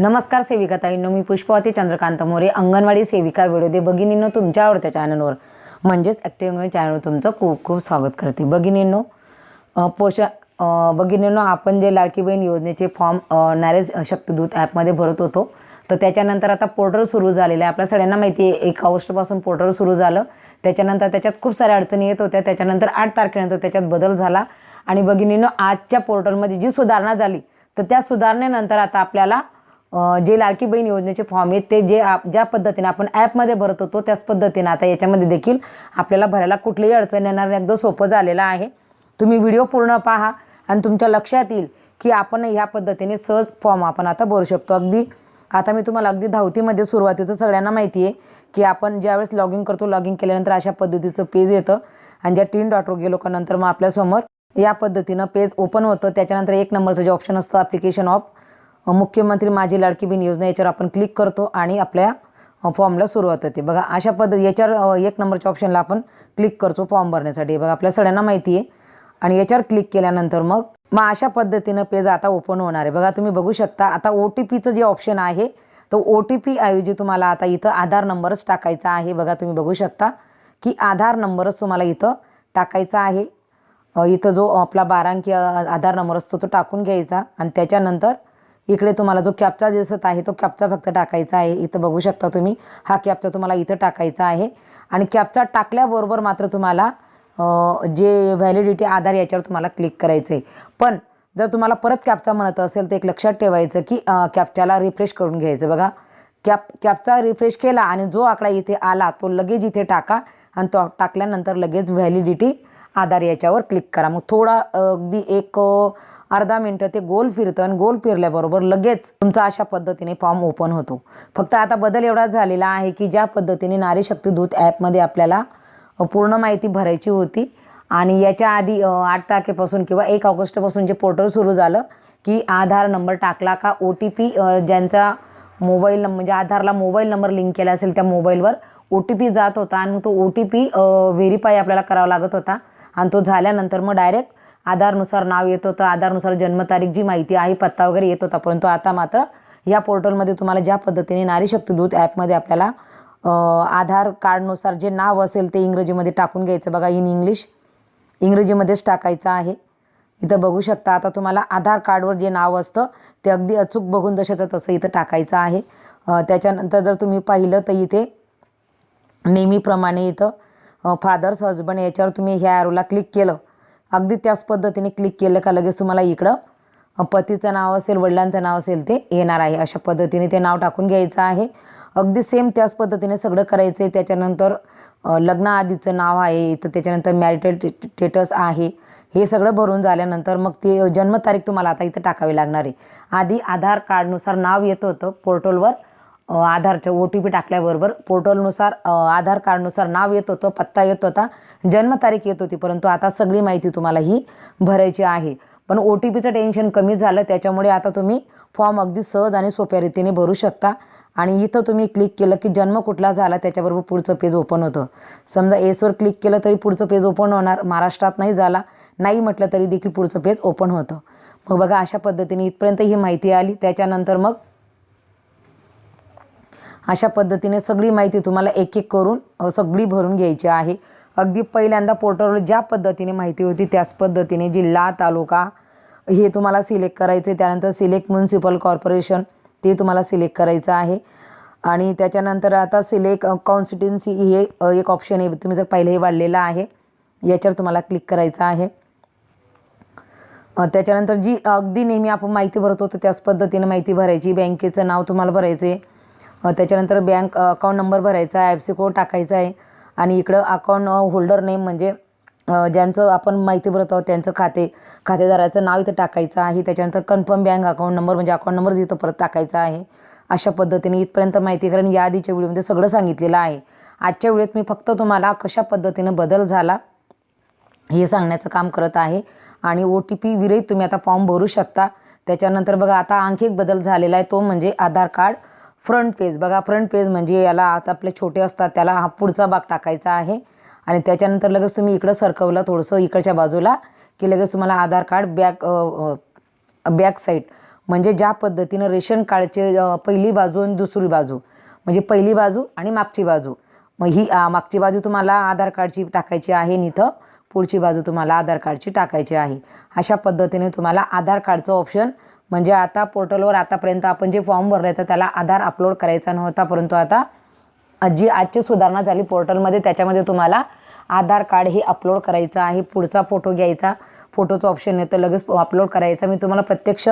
नमस्कार सेविका ताईंनो मी पुष्पावती चंद्रकांत मोरे अंगणवाडी सेविका व्हिडिओ दे भगिनींनो तुमच्या आवडत्या चॅनलवर म्हणजेच ॲक्टिव्ह चॅनलवर तुमचं खूप खूप स्वागत करते. भगिनींनो अ, पोषा भगिनींनो आपण जे लाडकी बहीण योजनेचे फॉर्म नॅरेज शक्तिदूत ॲपमध्ये भरत होतो तर त्याच्यानंतर आता पोर्टल सुरू झालेलं आहे. आपल्या सगळ्यांना माहिती आहे एक ऑगस्टपासून पोर्टल सुरू झालं. त्याच्यानंतर त्याच्यात खूप साऱ्या अडचणी येत होत्या. त्याच्यानंतर आठ तारखेनंतर त्याच्यात बदल झाला. आणि भगिनीनं आजच्या पोर्टलमध्ये जी सुधारणा झाली तर त्या सुधारणेनंतर आता आपल्याला जे लाडकी बहीण योजनेचे फॉर्म आहेत ते जे आप ज्या पद्धतीने आपण ॲपमध्ये भरत होतो त्याच पद्धतीने आता याच्यामध्ये देखील आपल्याला भरायला कुठलीही अडचण येणार नाही. एकदम सोपं झालेलं आहे. तुम्ही व्हिडिओ पूर्ण पहा आणि तुमच्या लक्षात येईल की आपण ह्या पद्धतीने सहज फॉर्म आपण आता भरू शकतो. अगदी आता मी तुम्हाला अगदी धावतीमध्ये सुरुवातीचं सगळ्यांना माहिती आहे की आपण ज्यावेळेस लॉगिंग करतो लॉगिंग केल्यानंतर अशा पद्धतीचं पेज येतं आणि ज्या टीन डॉटवर गेलो का नंतर मग आपल्यासमोर या पद्धतीनं पेज ओपन होतं. त्याच्यानंतर एक नंबरचं जे ऑप्शन असतं ॲप्लिकेशन ऑफ मुख्यमंत्री माझी लाडकी बहीण योजना याच्यावर आपण क्लिक करतो आणि आपल्या फॉर्मला सुरुवात होते. बघा अशा पद्धती याच्यावर एक नंबरच्या ऑप्शनला आपण क्लिक करतो फॉर्म भरण्यासाठी. बघा आपल्या सगळ्यांना माहिती आहे. आणि याच्यावर क्लिक केल्यानंतर मग मग अशा पद्धतीनं पेज आता ओपन होणार आहे. बघा तुम्ही बघू शकता आता ओ टी पीचं जे ऑप्शन आहे तो ओ टी पी ऐवजी तुम्हाला आता इथं आधार नंबरच टाकायचा आहे. बघा तुम्ही बघू शकता की आधार नंबरच तुम्हाला इथं टाकायचा आहे. इथं जो आपला बारा अंकी आधार नंबर असतो तो टाकून घ्यायचा. आणि त्याच्यानंतर इकडे तुम्हाला जो कॅपचा दिसत आहे तो कॅपचा फक्त टाकायचा आहे. इथं बघू शकता तुम्ही हा कॅपचा तुम्हाला इथं टाकायचा आहे. आणि कॅपचा टाकल्याबरोबर मात्र तुम्हाला जे व्हॅलिडिटी आधार याच्यावर तुम्हाला क्लिक करायचं आहे पण जर तुम्हाला परत कॅपचा म्हणत असेल तर एक लक्षात ठेवायचं की कॅपच्याला रिफ्रेश करून घ्यायचं बघा. कॅप कॅपचा रिफ्रेश केला आणि जो आकडा इथे आला तो लगेच इथे टाका आणि तो टाकल्यानंतर लगेच व्हॅलिडिटी आधार याच्यावर क्लिक करा. मग थोडा अगदी एक अर्धा मिनटं ते गोल फिरतं आणि गोल फिरल्याबरोबर लगेच तुमचा अशा पद्धतीने फॉर्म ओपन होतो. फक्त आता बदल एवढाच झालेला आहे की ज्या पद्धतीने नारी शक्ती दूत ॲपमध्ये आपल्याला पूर्ण माहिती भरायची होती आणि याच्या आधी आठ तारखेपासून किंवा एक ऑगस्टपासून जे पोर्टल सुरू झालं की आधार नंबर टाकला का ओ टी पी ज्यांचा मोबाईल नंबर म्हणजे आधारला मोबाईल नंबर लिंक केला असेल त्या मोबाईलवर ओ टी पी जात होता आणि तो ओ टी पी व्हेरीफाय आपल्याला करावा लागत होता. आणि तो झाल्यानंतर मग डायरेक्ट आधारनुसार नाव येत होतं आधारनुसार जन्मतारीख जी माहिती आहे पत्ता वगैरे येत होता. परंतु आता मात्र या पोर्टलमध्ये तुम्हाला ज्या पद्धतीने नारी शक्ती दूत ॲपमध्ये आपल्याला आधार कार्डनुसार जे नाव असेल ते इंग्रजीमध्ये टाकून घ्यायचं. बघा इन इंग्लिश इंग्रजीमध्येच टाकायचं आहे. इथं बघू शकता आता तुम्हाला आधार कार्डवर जे नाव असतं ते अगदी अचूक बघून जशाचं तसं इथं टाकायचं आहे. त्याच्यानंतर जर तुम्ही पाहिलं तर इथे नेहमीप्रमाणे इथं फादर्स हजबंड याच्यावर तुम्ही ह्या ॲरोला क्लिक केलं. अगदी त्याच पद्धतीने क्लिक केलं का लगेच तुम्हाला इकडं पतीचं नाव असेल वडिलांचं नाव असेल ते येणार आहे. अशा पद्धतीने ते नाव टाकून घ्यायचं आहे. अगदी सेम त्याच पद्धतीने सगळं करायचं आहे त्याच्यानंतर लग्नाआधीचं नाव आहे तर त्याच्यानंतर मॅरिटल स्टेटस आहे. हे सगळं भरून झाल्यानंतर मग ती जन्मतारीख तुम्हाला आता इथं टाकावी लागणार आहे. आधी आधार कार्डनुसार नाव येत होतं पोर्टलवर आधारचं ओ टी पी टाकल्याबरोबर पोर्टलनुसार आधार कार्डनुसार नाव येत होतं पत्ता येत होता जन्मतारीख येत होती परंतु आता सगळी माहिती तुम्हाला ही भरायची आहे. पण ओ टी पीचं टेन्शन कमी झालं त्याच्यामुळे आता तुम्ही फॉर्म अगदी सहज आणि सोप्या रीतीने भरू शकता. आणि इथं तुम्ही क्लिक केलं की जन्म कुठला झाला त्याच्याबरोबर पुढचं पेज ओपन होतं. समजा एसवर क्लिक केलं तरी पुढचं पेज ओपन होणार महाराष्ट्रात नाही झाला नाही म्हटलं तरी देखील पुढचं पेज ओपन होतं. मग बघा अशा पद्धतीने इथपर्यंत ही माहिती आली. त्याच्यानंतर मग अशा पद्धतीने सगळी माहिती तुम्हाला एक एक करून सगळी भरून घ्यायची आहे. अगदी पहिल्यांदा पोर्टलवर ज्या पद्धतीने माहिती होती त्याच पद्धतीने जिल्हा तालुका हे तुम्हाला सिलेक्ट करायचे त्यानंतर सिलेक्ट म्युन्सिपल कॉर्पोरेशन ते तुम्हाला सिलेक्ट करायचं आहे. आणि त्याच्यानंतर आता सिलेक्ट कॉन्स्टिट्युन्सी हे एक ऑप्शन आहे. तुम्ही जर पहिलं हे वाढलेलं आहे याच्यावर तुम्हाला क्लिक करायचं आहे. त्याच्यानंतर जी अगदी नेहमी आपण माहिती भरत होतो त्याच पद्धतीने माहिती भरायची. बँकेचं नाव तुम्हाला भरायचं आहे त्याच्यानंतर बँक अकाउंट नंबर भरायचा आहे एफ सी कोड टाकायचा आहे. आणि इकडं अकाउंट होल्डर नेम म्हणजे ज्यांचं आपण माहिती भरत आहोत त्यांचं खाते खातेदाराचं नाव इथं टाकायचं आहे. त्याच्यानंतर कन्फर्म बँक अकाउंट नंबर म्हणजे अकाउंट नंबर इथं परत टाकायचा आहे. अशा पद्धतीने इथपर्यंत माहिती कारण या आधीच्या व्हिडिओमध्ये सगळं सांगितलेलं आहे. आजच्या व्हिडिओत मी फक्त तुम्हाला कशा पद्धतीनं बदल झाला हे सांगण्याचं काम करत आहे. आणि ओ टी पी विरहित तुम्ही आता फॉर्म भरू शकता. त्याच्यानंतर बघा आता आणखी एक बदल झालेला आहे. तो म्हणजे आधार कार्ड. फ्रंट पेज बघा फ्रंट पेज म्हणजे याला आता आपले छोटे असतात त्याला हा पुढचा भाग टाकायचा आहे. आणि त्याच्यानंतर लगेच तुम्ही इकडं सरकवलं थोडंसं इकडच्या बाजूला की लगेच तुम्हाला Aadhaar card back back side म्हणजे ज्या पद्धतीनं रेशन कार्डचे पहिली बाजू आणि दुसरी बाजू. म्हणजे पहिली बाजू आणि मागची बाजू. मग ही मागची बाजू तुम्हाला आधार कार्डची टाकायची आहे आणि इथं पुढची बाजू तुम्हाला आधार कार्डची टाकायची आहे. अशा पद्धतीने तुम्हाला आधार कार्डचं ऑप्शन म्हणजे आता पोर्टलवर आतापर्यंत आपण जे फॉर्म भरले तर त्याला आधार अपलोड करायचा नव्हता परंतु आता जी आजची सुधारणा झाली पोर्टलमध्ये त्याच्यामध्ये तुम्हाला आधार कार्ड हे अपलोड करायचं आहे पुढचा फोटो घ्यायचा फोटोचं ऑप्शन येतं लगेच अपलोड करायचा. मी तुम्हाला प्रत्यक्ष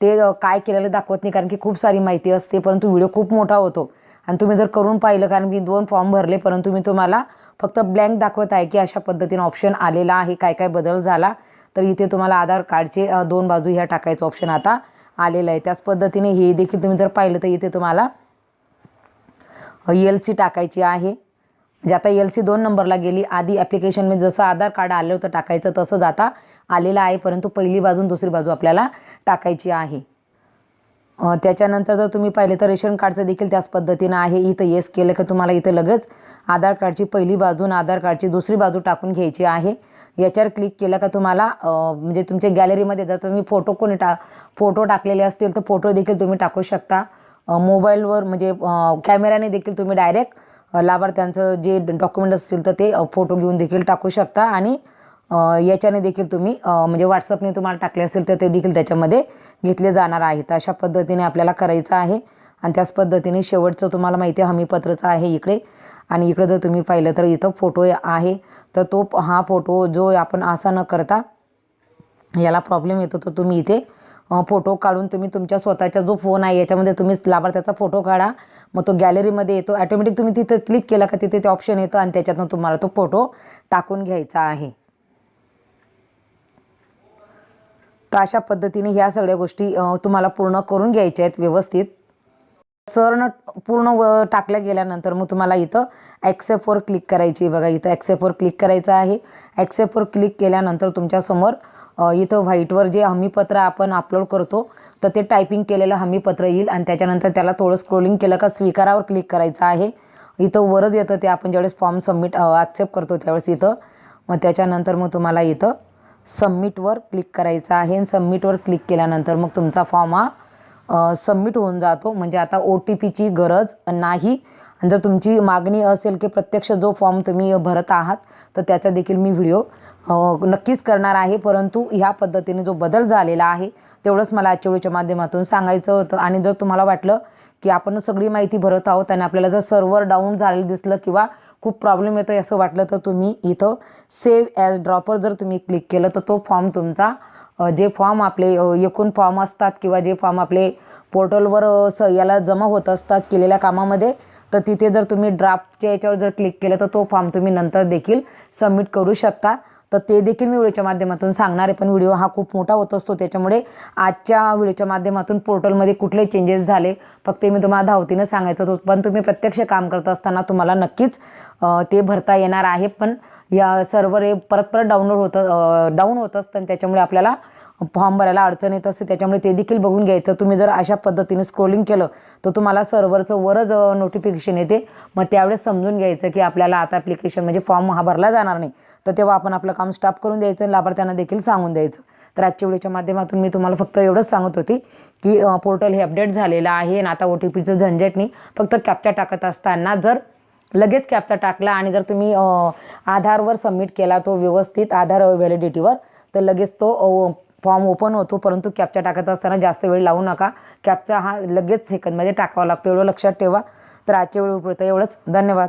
ते काय केलेलं दाखवत नाही कारण की खूप सारी माहिती असते परंतु व्हिडिओ खूप मोठा होतो. आणि तुम्ही जर करून पाहिलं कारण मी दोन फॉर्म भरले परंतु मी तुम्हाला फक्त ब्लँक दाखवत आहे की अशा पद्धतीने ऑप्शन आलेला आहे काय काय बदल झाला तर इथे तुम्हाला आधार कार्डचे दोन बाजू ह्या टाकायचं ऑप्शन आता आलेलं आहे. त्याच पद्धतीने हे देखील तुम्ही जर पाहिलं तर इथे तुम्हाला एल सी टाकायची आहे. म्हणजे आता एल सी दोन नंबरला गेली. आधी ॲप्लिकेशनमध्ये जसं आधार कार्ड आलं होतं टाकायचं तसंच आता आलेलं आहे. परंतु पहिली बाजून दुसरी बाजू आपल्याला टाकायची आहे. त्याच्यानंतर जर तुम्ही पाहिले तर रेशन कार्डचं देखील त्याच पद्धतीनं आहे. इथं येस केलं की तुम्हाला इथं लगेच आधार कार्डची पहिली बाजून आधार कार्डची दुसरी बाजू टाकून घ्यायची आहे. याच्यावर क्लिक केलं का तुम्हाला म्हणजे तुमच्या गॅलरीमध्ये जर तुम्ही फोटो कोणी टा फोटो टाकलेले असतील तर फोटो देखील तुम्ही टाकू शकता. मोबाईलवर म्हणजे कॅमेऱ्याने देखील तुम्ही डायरेक्ट लाभार्थ्यांचं जे डॉक्युमेंट असतील तर ते फोटो घेऊन देखील टाकू शकता आणि याच्याने देखील तुम्ही म्हणजे व्हॉट्सअपने तुम्हाला टाकले असतील तर ते देखील त्याच्यामध्ये घेतले जाणार आहेत. अशा पद्धतीने आपल्याला करायचं आहे. आणि त्याच पद्धतीने शेवटचं तुम्हाला माहिती आहे हमीपत्रचं आहे इकडे. आणि इकडे जर तुम्ही पाहिलं तर इथं फोटो आहे. तर तो हा फोटो जो आपण असा न करता याला प्रॉब्लेम येतो तो तुम्ही इथे फोटो काढून तुम्ही तुमच्या स्वतःचा जो फोन आहे याच्यामध्ये तुम्ही लाभार्थ्याचा फोटो काढा. मग तो गॅलरीमध्ये येतो. ॲटोमॅटिक तुम्ही तिथं क्लिक केला का तिथे ते ऑप्शन येतं आणि त्याच्यातनं तुम्हाला तो फोटो टाकून घ्यायचा आहे. तर अशा पद्धतीने ह्या सगळ्या गोष्टी तुम्हाला पूर्ण करून घ्यायच्या आहेत व्यवस्थित. सर्ण पूर्ण व टाकल्या गेल्यानंतर मग तुम्हाला इथं ॲक्सेपवर क्लिक करायची आहे. बघा इथं ॲक्सेपवर क्लिक करायचं आहे. ॲक्सेपवर क्लिक केल्यानंतर तुमच्यासमोर इथं व्हाईटवर जे हमीपत्र आपण अपलोड करतो तर ते टायपिंग केलेलं हमीपत्र येईल आणि त्याच्यानंतर त्याला थोडं स्क्रोलिंग केलं का स्वीकारावर क्लिक करायचं आहे. इथं वरच येतं ते आपण ज्यावेळेस फॉर्म सबमिट ॲक्सेप्ट करतो त्यावेळेस इथं. मग त्याच्यानंतर मग तुम्हाला इथं सबमिटवर क्लिक करायचं आहे आणि सबमिटवर क्लिक केल्यानंतर मग तुमचा फॉर्म हा सबमिट होऊन जातो. म्हणजे आता ओ टी पीची गरज नाही. आणि जर तुमची मागणी असेल की प्रत्यक्ष जो फॉर्म तुम्ही भरत आहात तर त्याचा देखील मी व्हिडिओ नक्कीच करणार आहे. परंतु ह्या पद्धतीने जो बदल झालेला आहे तेवढंच मला आजच्या व्हिडिओच्या माध्यमातून सांगायचं होतं. आणि जर तुम्हाला वाटलं की आपण सगळी माहिती भरत आहोत आणि आपल्याला जर सर्व्हर डाऊन झालेलं दिसलं किंवा खूप प्रॉब्लेम येतो असं वाटलं तर तुम्ही इथं सेव्ह ॲज ड्रॉपर जर तुम्ही क्लिक केलं तर तो फॉर्म तुमचा जे फॉर्म आपले एकूण फॉर्म असतात किंवा जे फॉर्म आपले पोर्टलवर स याला जमा होत असतात केलेल्या कामामध्ये तर तिथे जर तुम्ही ड्राफ्टच्या याच्यावर जर क्लिक केलं तर तो फॉर्म तुम्ही नंतर देखील सबमिट करू शकता. तर ते देखील मी व्हिडिओच्या माध्यमातून सांगणार आहे. पण व्हिडिओ हा खूप मोठा होत असतो. त्याच्यामुळे आजच्या व्हिडिओच्या माध्यमातून पोर्टलमध्ये कुठले चेंजेस झाले फक्त मी तुम्हाला धावतीनं सांगायचं होतं. पण तुम्ही प्रत्यक्ष काम करत असताना तुम्हाला नक्कीच ते भरता येणार आहे. पण या सर्व्हर हे परत परत डाउनलोड होतं डाऊन होत असतं. आणि त्याच्यामुळे आपल्याला फॉर्म भरायला अडचण येत असते त्याच्यामुळे ते देखील बघून घ्यायचं. तुम्ही जर अशा पद्धतीने स्क्रोलिंग केलं तर तुम्हाला सर्व्हरचं वरच नोटिफिकेशन येते. मग त्यावेळेस समजून घ्यायचं की आपल्याला आता ॲप्लिकेशन म्हणजे फॉर्म हा भरला जाणार नाही. तर तेव्हा आपण आपलं काम स्टॉप करून द्यायचं आणि लाभार्थ्यांना देखील सांगून द्यायचं. तर आजच्या व्हिडिओच्या माध्यमातून मी तुम्हाला फक्त एवढंच सांगत होती की पोर्टल हे अपडेट झालेलं आहे आणि आता ओ टी पीचं झंझट नाही. फक्त कॅप्चा टाकत असताना जर लगेच कॅपचा टाकला आणि जर तुम्ही आधारवर सबमिट केला तो व्यवस्थित आधार व्हॅलिडिटीवर तर लगेच तो फॉर्म ओपन होतो परंतु कॅपचा टाकत असताना जास्त वेळ लावू नका. कॅपचा हा लगेच सेकंदमध्ये टाकावा लागतो. एवढं लक्षात ठेवा. तर आजच्या वेळी एवढंच. धन्यवाद.